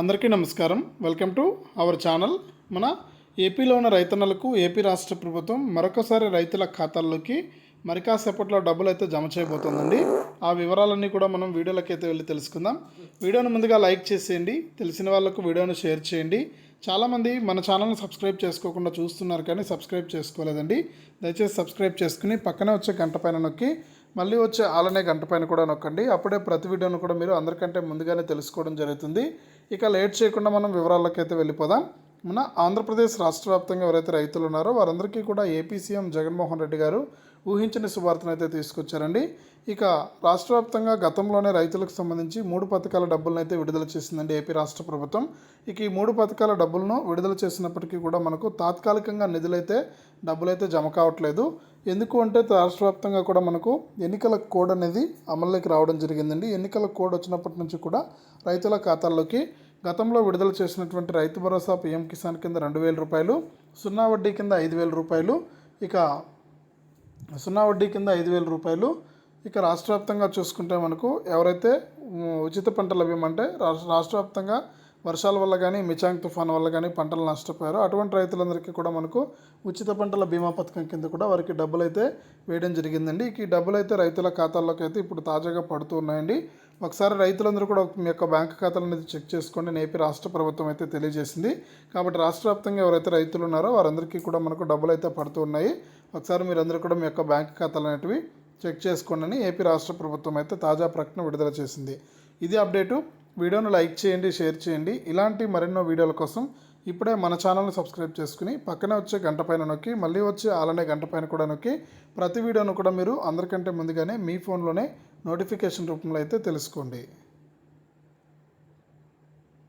అందరికీ నమస్కారం. Welcome to our channel మన ఏపీలో ఉన్న రైతన్నలకు ఏపీ రాష్ట్ర ప్రభుత్వం మరొకసారి రైతుల ఖాతాల్లోకి మరి కాసేపట్లో డబ్బులు అయితే జమ చేయబోతోందండి. ఆ వివరాలన్నీ కూడా మనం వీడియోలోకి అయితే వెళ్ళి తెలుసుకుందాం. వీడియోను ముందుగా లైక్ చేసేయండి. తెలిసిన వాళ్ళకు వీడియోను షేర్ చేయండి. చాలామంది మన ఛానల్ని సబ్స్క్రైబ్ చేసుకోకుండా చూస్తున్నారు కానీ సబ్స్క్రైబ్ చేసుకోలేదండి. దయచేసి సబ్స్క్రైబ్ చేసుకుని పక్కనే వచ్చే గంట పైన నొక్కి మళ్ళీ వచ్చే ఆలనే గంట పైన కూడా నొక్కండి. అప్పుడే ప్రతి వీడియోను కూడా మీరు అందరికంటే ముందుగానే తెలుసుకోవడం జరుగుతుంది. ఇక లేట్ చేయకుండా మనం వివరాల్లోకి అయితే వెళ్ళిపోదాం. మన ఆంధ్రప్రదేశ్ రాష్ట్ర వ్యాప్తంగా ఎవరైతే రైతులు ఉన్నారో వారందరికీ కూడా ఏపీ సీఎం జగన్మోహన్ రెడ్డి గారు ఊహించని శుభార్తను అయితే తీసుకొచ్చారండి. ఇక రాష్ట్ర వ్యాప్తంగా గతంలోనే రైతులకు సంబంధించి మూడు పథకాల డబ్బులను అయితే విడుదల చేసిందండి ఏపీ రాష్ట్ర ప్రభుత్వం. ఇక ఈ మూడు పథకాల డబ్బులను విడుదల చేసినప్పటికీ కూడా మనకు తాత్కాలికంగా నిధులైతే డబ్బులైతే జమ కావట్లేదు. ఎందుకు అంటే రాష్ట్ర వ్యాప్తంగా కూడా మనకు ఎన్నికల కోడ్ అనేది అమల్లోకి రావడం జరిగిందండి. ఎన్నికల కోడ్ వచ్చినప్పటి నుంచి కూడా రైతుల ఖాతాల్లోకి గతంలో విడుదల చేసినటువంటి రైతు భరోసా పీఎం కిసాన్ కింద రెండు వేల రూపాయలు సున్నా వడ్డీ కింద ఐదు వేల రూపాయలు ఇక సున్నా వడ్డీ కింద ఐదు వేల రూపాయలు. ఇక రాష్ట్ర వ్యాప్తంగా చూసుకుంటే మనకు ఎవరైతే ఉచిత పంటల బీమా అంటే రాష్ట్ర రాష్ట్ర వ్యాప్తంగా వర్షాల వల్ల కానీ మిచాంగ్ తుఫాన్ వల్ల కానీ పంటలు నష్టపోయారు. అటువంటి రైతులందరికీ కూడా మనకు ఉచిత పంటల బీమా పథకం కింద కూడా వారికి డబ్బులు అయితే వేయడం జరిగిందండి. ఈ డబ్బులు అయితే రైతుల ఖాతాల్లోకి అయితే ఇప్పుడు తాజాగా పడుతూ ఉన్నాయండి. ఒకసారి రైతులందరూ కూడా మీ యొక్క బ్యాంక్ ఖాతాలు అనేది చెక్ చేసుకోండి అని ఏపీ రాష్ట్ర ప్రభుత్వం అయితే తెలియజేసింది. కాబట్టి రాష్ట్ర వ్యాప్తంగా ఎవరైతే రైతులు ఉన్నారో వారందరికీ కూడా మనకు డబ్బులు అయితే పడుతూ ఉన్నాయి. ఒకసారి మీరందరూ కూడా మీ యొక్క బ్యాంక్ ఖాతాలు అనేటివి చెక్ చేసుకోండి అని ఏపీ రాష్ట్ర ప్రభుత్వం అయితే తాజా ప్రకటన విడుదల చేసింది. ఇది అప్డేటు. వీడియోను లైక్ చేయండి షేర్ చేయండి. ఇలాంటి మరెన్నో వీడియోల కోసం ఇప్పుడే మన ఛానల్ని సబ్స్క్రైబ్ చేసుకుని పక్కనే వచ్చే గంట పైన నొక్కి మళ్ళీ వచ్చే అలానే గంట పైన కూడా నొక్కి ప్రతి వీడియోను కూడా మీరు అందరికంటే ముందుగానే మీ ఫోన్లోనే నోటిఫికేషన్ రూపంలో అయితే తెలుసుకోండి.